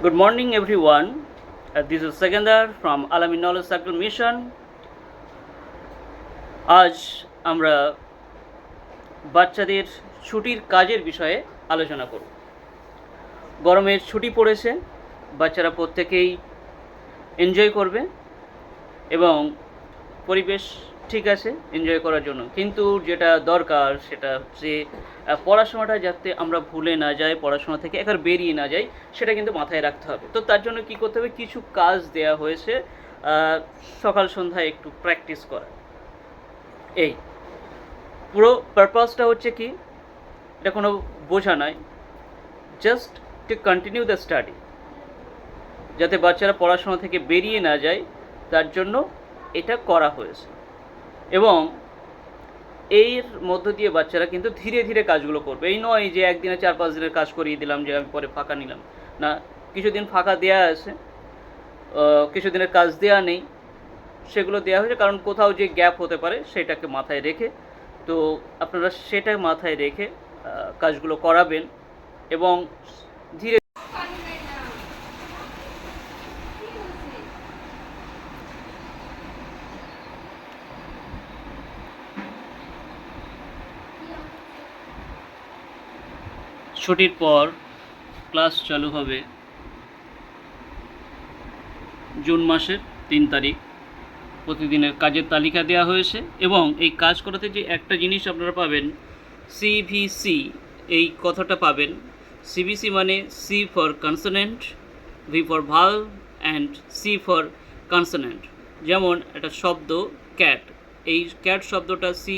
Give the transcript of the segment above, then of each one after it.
Good morning, everyone. Uh, this is Sekandar from Alami Knowledge Circle Mission. আজ আমরা বাচ্চাদের ছুটির কাজের বিষয়ে আলোচনা করব গরমের ছুটি পড়েছে বাচ্চারা প্রত্যেকেই এনজয় করবে এবং পরিবেশ ঠিক আছে এনজয় করার জন্য। কিন্তু যেটা দরকার সেটা হচ্ছে পড়াশোনাটা যাতে আমরা ভুলে না যাই, পড়াশোনা থেকে একবার বেরিয়ে না যাই, সেটা কিন্তু মাথায় রাখতে হবে। তো তার জন্য কি করতে হবে, কিছু কাজ দেয়া হয়েছে সকাল সন্ধ্যায় একটু প্র্যাকটিস করা। এই, পুরো পারপাসটা হচ্ছে কি, এটা কোনো বোঝা নয় just to continue the study যাতে বাচ্চারা পড়াশোনা থেকে বেরিয়ে না যায়, তার জন্য এটা করা হয়েছে। এবং এর মধ্য দিয়ে বাচ্চারা কিন্তু ধীরে ধীরে কাজগুলো করবে। এই নয় যে একদিনে চার, পাঁচ দিনের কাজ করিয়ে দিলাম যে আমি পরে ফাঁকা নিলাম। না, কিছুদিন ফাঁকা দেয়া আছে। কিছুদিনের কাজ দেয়া নেই। সেগুলো দেওয়া হয়েছে কারণ কোথাও যে গ্যাপ হতে পারে সেটাকে মাথায় রেখে। তো আপনারা সেটা মাথায় রেখে কাজগুলো করাবেন এবং ধীরে ছুটির পর ক্লাস চালু হবে জুন মাসের তিন তারিখ। প্রতিদিনের কাজের তালিকা দেওয়া হয়েছে এবং এই কাজ করাতে যে একটা জিনিস আপনারা পাবেন সিভিসি এই কথাটা পাবেন। সিভিসি মানে C for consonant V for vowel and C for consonant যেমন একটা শব্দ ক্যাট এই ক্যাট শব্দটা সি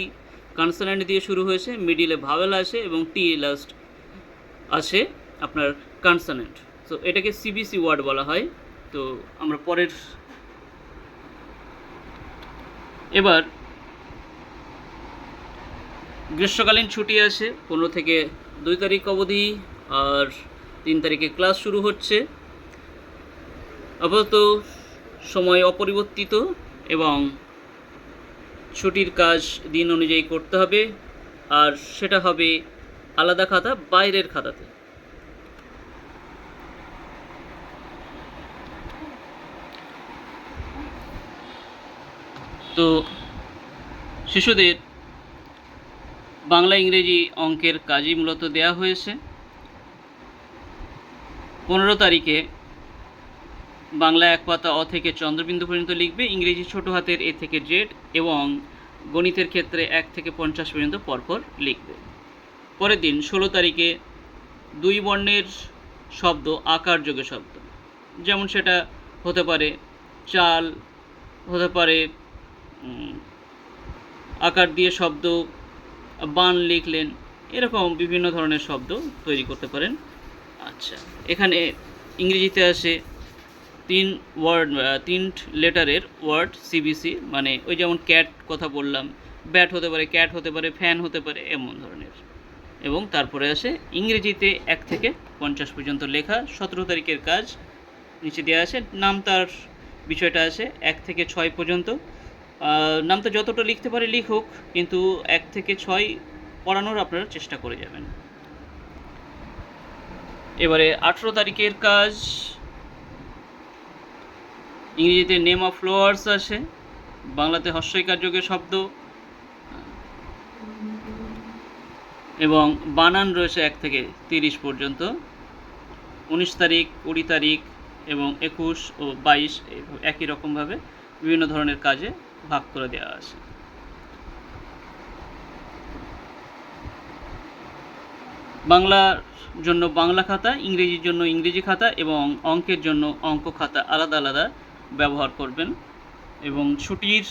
কনসোনেন্ট দিয়ে শুরু হয়েছে মিডিলে ভাওয়েল আসে এবং টি লাস্ট আছে আপনার কনসোনেন্ট তো এটাকে সিবিসি ওয়ার্ড বলা হয়। তো, আমরা পরের এবার গ্রীষ্মকালীন ছুটি আছে পনেরো থেকে দুই তারিখ অবধি, আর তিন তারিখে ক্লাস শুরু হচ্ছে। আপাতত সময় অপরিবর্তিত এবং ছুটির কাজ দিন অনুযায়ী করতে হবে, আর সেটা হবে আলাদা খাতা বাইরের খাতাতে। তো শিশুদের বাংলা ইংরেজি অঙ্কের কাজই মূলত দেয়া হয়েছে। পনেরো তারিখে বাংলা এক পাতা অ থেকে চন্দ্রবিন্দু পর্যন্ত লিখবে, ইংরেজি ছোট হাতের এ থেকে জেড এবং গণিতের ক্ষেত্রে এক থেকে পঞ্চাশ পর্যন্ত পরপর লিখবে। পরের দিন ষোলো তারিখে দুই বর্ণের শব্দ, আকার যোগে শব্দ। যেমন সেটা হতে পারে চাল, হতে পারে আকার দিয়ে শব্দ, বান লিখলেন, এরকম বিভিন্ন ধরনের শব্দ তৈরি করতে পারেন। আচ্ছা এখানে ইংরেজিতে আসে তিন ওয়ার্ড তিন লেটারের ওয়ার্ড সিবিসি মানে ওই যেমন ক্যাট কথা বললাম ব্যাট হতে পারে ক্যাট হতে পারে ফ্যান হতে পারে, এমন ধরনের। এবং তারপরে আসে ইংরেজিতে এক থেকে পঞ্চাশ পর্যন্ত লেখা, সতেরো তারিখের কাজ। নিচে দেওয়া আছে, নাম তার বিষয়টা আছে, এক থেকে ছয় পর্যন্ত। নামটা যতটা লিখতে পারে লিখুক, কিন্তু এক থেকে ছয় পড়ানোর আপনারা চেষ্টা করে যাবেন। এবারে আঠেরো তারিখের কাজ। ইংরেজিতে নেম অফ ফ্লোয়ার্স আছে বাংলাতে হস্যইকার যোগে শব্দ। এবং বানান রয়েছে এক থেকে তিরিশ পর্যন্ত। উনিশ তারিখ, কুড়ি তারিখ এবং একুশ ও বাইশ একই রকমভাবে বিভিন্ন ধরনের কাজে ভাগ করে দেওয়া আছে। বাংলার জন্য বাংলা খাতা, ইংরেজির জন্য ইংরেজি খাতা এবং অঙ্কের জন্য অঙ্ক খাতা আলাদা আলাদা ব্যবহার করবেন। এবং ছুটির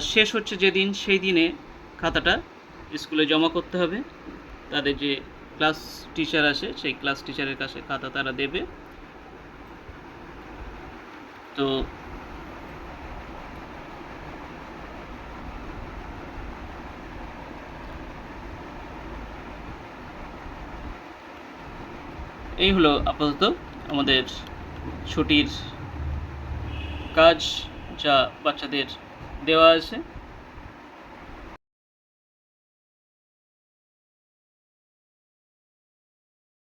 শেষ হচ্ছে যেদিন, সেই দিনে খাতাটা স্কুলে জমা করতে হবে। তাদের যে ক্লাস টিচার আসে, সেই ক্লাস টিচারের কাছে খাতা তারা দেবে। তো এই হলো আপাতত আমাদের ছুটির কাজ যা বাচ্চাদের দেওয়া আছে।